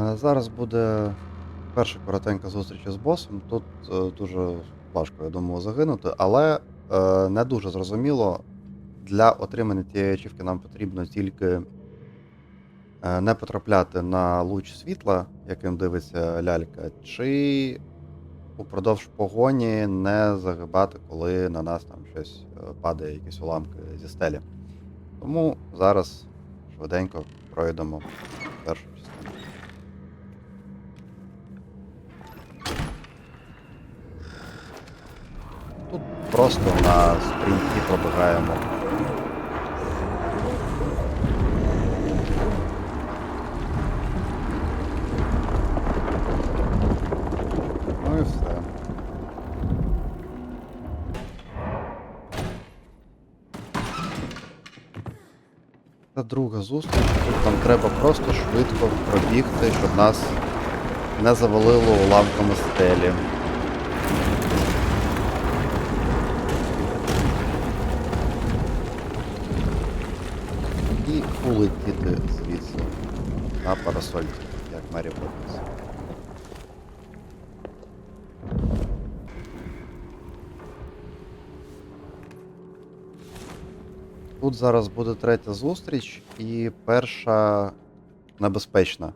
Е, Зараз буде перша коротенька зустріч із босом. Тут е, дуже важко, я думаю, загинути, але е, не дуже зрозуміло. Для отримання тієї ачівки нам потрібно тільки не потрапляти на луч світла, яким дивиться лялька, чи упродовж погоні не загибати, коли на нас там щось падає, якісь уламки зі стелі. Тому зараз швиденько пройдемо першу частину. Тут просто на спринті пробігаємо. Ну і все. Це друга зустріч. Тут нам треба просто швидко пробігти, щоб нас не завалило уламками стелі. І улетіти звідси на парасольці, як Мері Поппінс. Тут зараз буде третя зустріч, і перша небезпечна.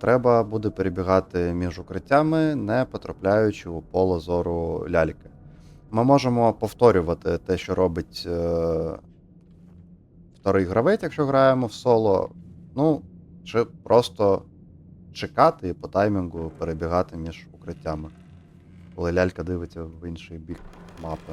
Треба буде перебігати між укриттями, не потрапляючи у поле зору ляльки. Ми можемо повторювати те, що робить е, вторий гравець, якщо граємо в соло. Ну, чи просто чекати і по таймінгу перебігати між укриттями, коли лялька дивиться в інший бік мапи.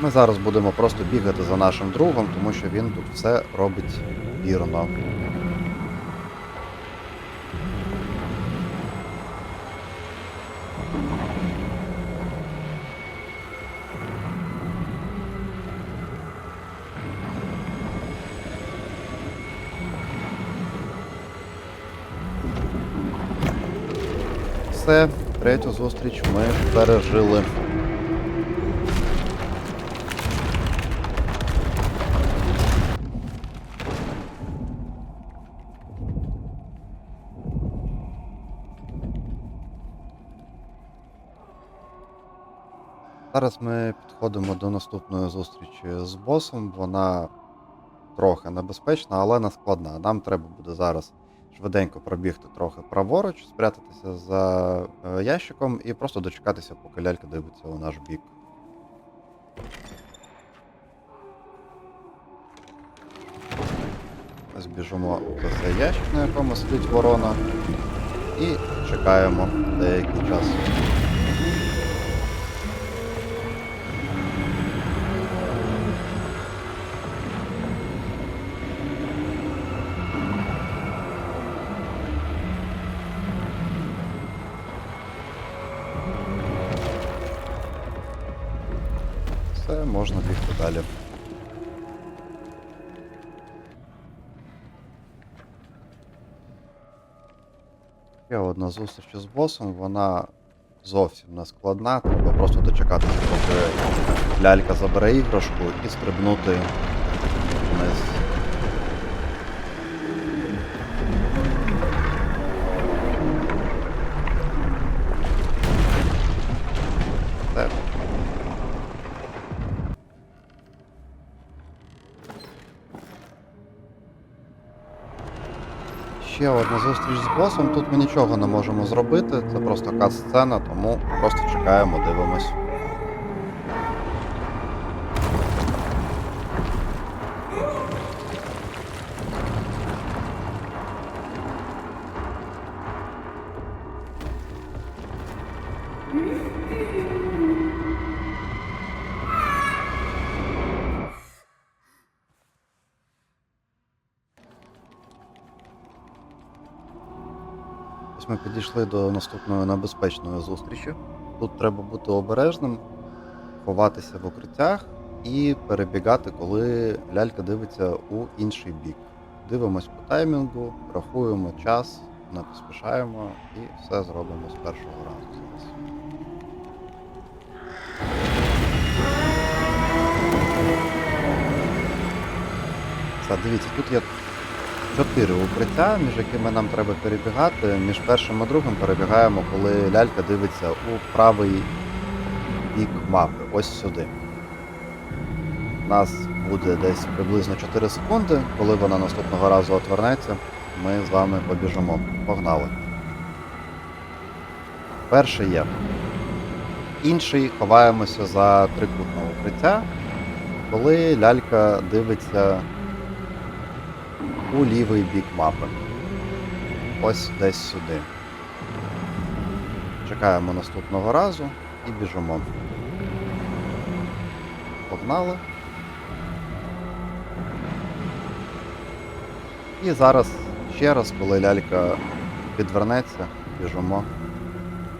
Ми зараз будемо просто бігати за нашим другом, тому що він тут все робить вірно. Все, третю зустріч ми пережили. Зараз ми підходимо до наступної зустрічі з босом. Вона трохи небезпечна, але не складна. Нам треба буде зараз швиденько пробігти трохи праворуч, спрятатися за е, ящиком і просто дочекатися, поки лялька дивиться у наш бік. Ось біжимо за цей ящик, на якому сидить ворона, і чекаємо деякий час. Все, можна бігти далі. Ще одна зустріч з босом, вона зовсім не складна. Треба просто дочекатися, поки лялька забере іграшку і стрибнути вниз. Ще одна зустріч з босом. Тут ми нічого не можемо зробити. Це просто кат-сцена, тому просто чекаємо, дивимось. ми підійшли до наступної небезпечної зустрічі. Тут треба бути обережним, ховатися в укриттях і перебігати, коли лялька дивиться у інший бік. Дивимось по таймінгу, рахуємо час, не поспішаємо і все зробимо з першого разу зараз. Дивіться, тут є чотири укриття, між якими нам треба перебігати. Між першим і другим перебігаємо, коли лялька дивиться у правий бік мапи. Ось сюди. У нас буде десь приблизно 4 секунди. Коли вона наступного разу отвернеться, ми з вами побіжимо. Погнали. Перший є. Інший ховаємося за трикутне укриття, коли лялька дивиться у лівий бік мапи. Ось десь сюди. Чекаємо наступного разу і біжимо. Погнали. І зараз ще раз, коли лялька підвернеться, біжимо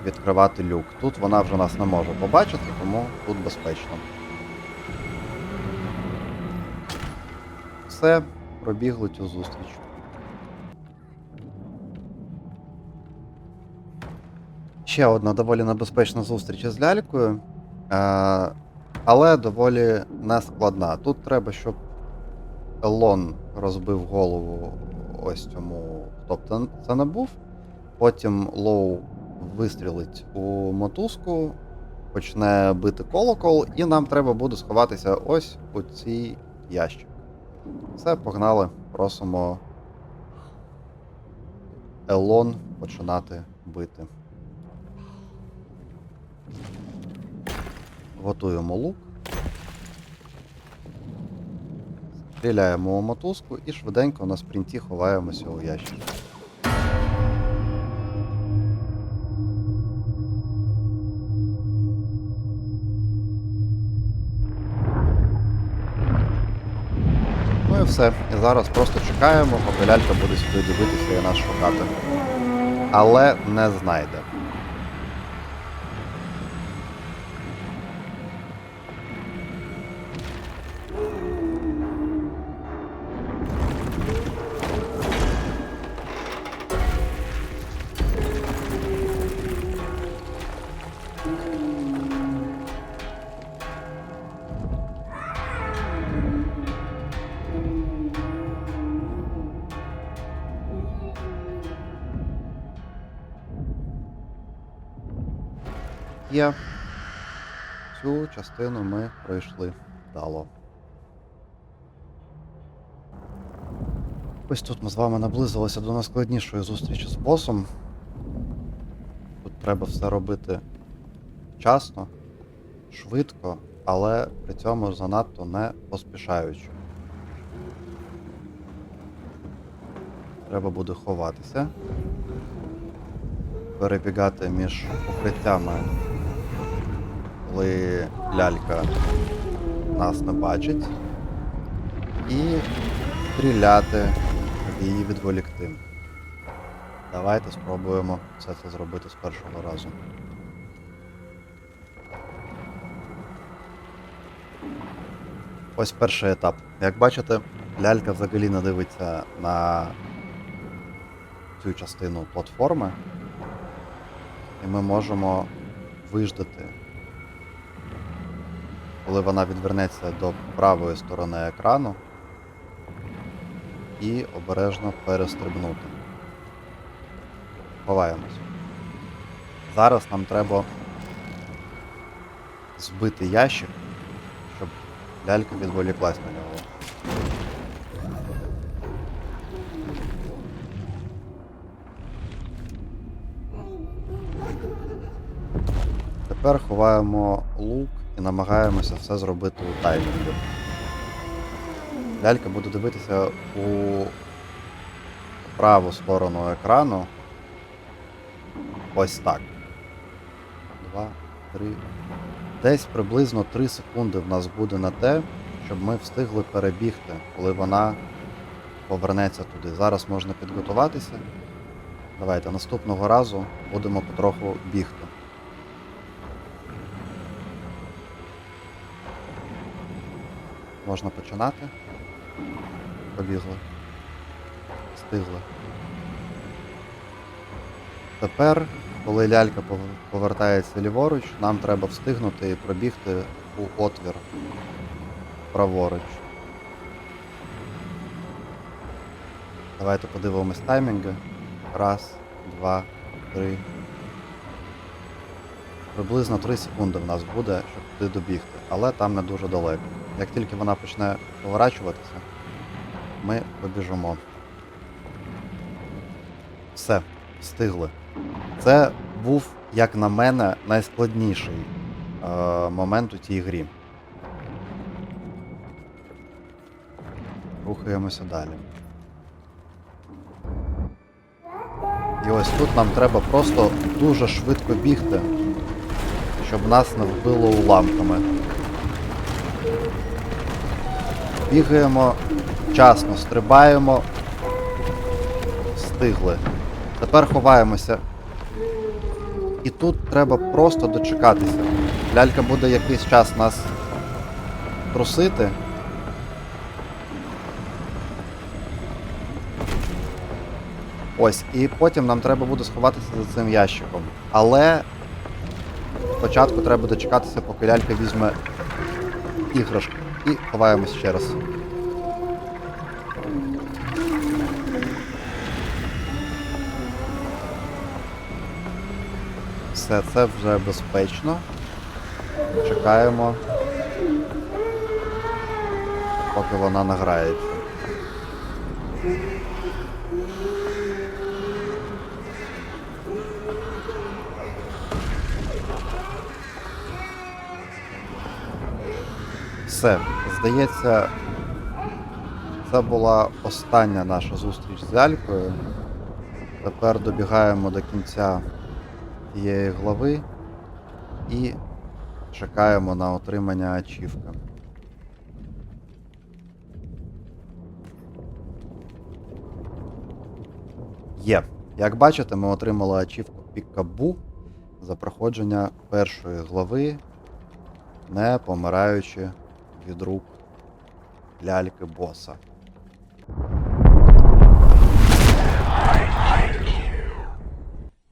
відкривати люк. Тут вона вже нас не може побачити, тому тут безпечно. Все, пробігли цю зустріч. Ще одна доволі небезпечна зустріч із лялькою, е, але доволі нескладна. Тут треба, щоб Елон розбив голову ось цьому, хто б це- не був. Потім Лоу вистрілить у мотузку, почне бити колокол, і нам треба буде сховатися ось у цій ящик. Все, погнали. Просимо Елон починати бити. Готуємо лук. Стріляємо у мотузку і швиденько на спринті ховаємося у ящик. Все. І зараз просто чекаємо, поки лялька буде сюди дивитися і нас шукати. Але не знайде. Є. Цю частину ми пройшли вдало. Ось тут ми з вами наблизилися до найскладнішої зустрічі з босом. Тут треба все робити вчасно, швидко, але при цьому занадто не поспішаючи. Треба буде ховатися, перебігати між укриттями, коли лялька нас не бачить, і стріляти, щоб її відволікти. Давайте спробуємо все це зробити з першого разу. Ось перший етап. Як бачите, лялька взагалі не дивиться на цю частину платформи, і ми можемо виждати, коли вона відвернеться до правої сторони екрану і обережно перестрибнути. Ховаємось. Зараз нам треба збити ящик, щоб лялька відволіклась на нього. Тепер ховаємо лук і намагаємося все зробити у таймінгу. Лялька буде дивитися у праву сторону екрану. Ось так. Два, три. Десь приблизно 3 секунди в нас буде на те, щоб ми встигли перебігти, коли вона повернеться туди. Зараз можна підготуватися. Давайте наступного разу будемо потроху бігти. Можна починати. Побігли. Встигли. Тепер, коли лялька повертається ліворуч, нам треба встигнути і пробігти у отвір праворуч. Давайте подивимось таймінги. Раз, два, три. Приблизно 3 секунди в нас буде, щоб туди добігти, але там не дуже далеко. Як тільки вона почне поворачуватися, ми побіжимо. Все, встигли. Це був, як на мене, найскладніший е, момент у цій грі. Рухаємося далі. І ось тут нам треба просто дуже швидко бігти, щоб нас не вбило уламками. Бігаємо, вчасно стрибаємо. Встигли. Тепер ховаємося. І тут треба просто дочекатися. Лялька буде якийсь час нас трусити. Ось, і потім нам треба буде сховатися за цим ящиком. Але спочатку треба дочекатися, поки лялька візьме іграшку. І ховаємось ще раз. Все, це вже безпечно. Чекаємо, поки вона награється. Все, здається, це була остання наша зустріч з Алькою. Тепер добігаємо до кінця цієї глави і чекаємо на отримання ачівки. Є. Як бачите, ми отримали ачівку Пікабу за проходження першої глави, не помираючи від рук ляльки боса.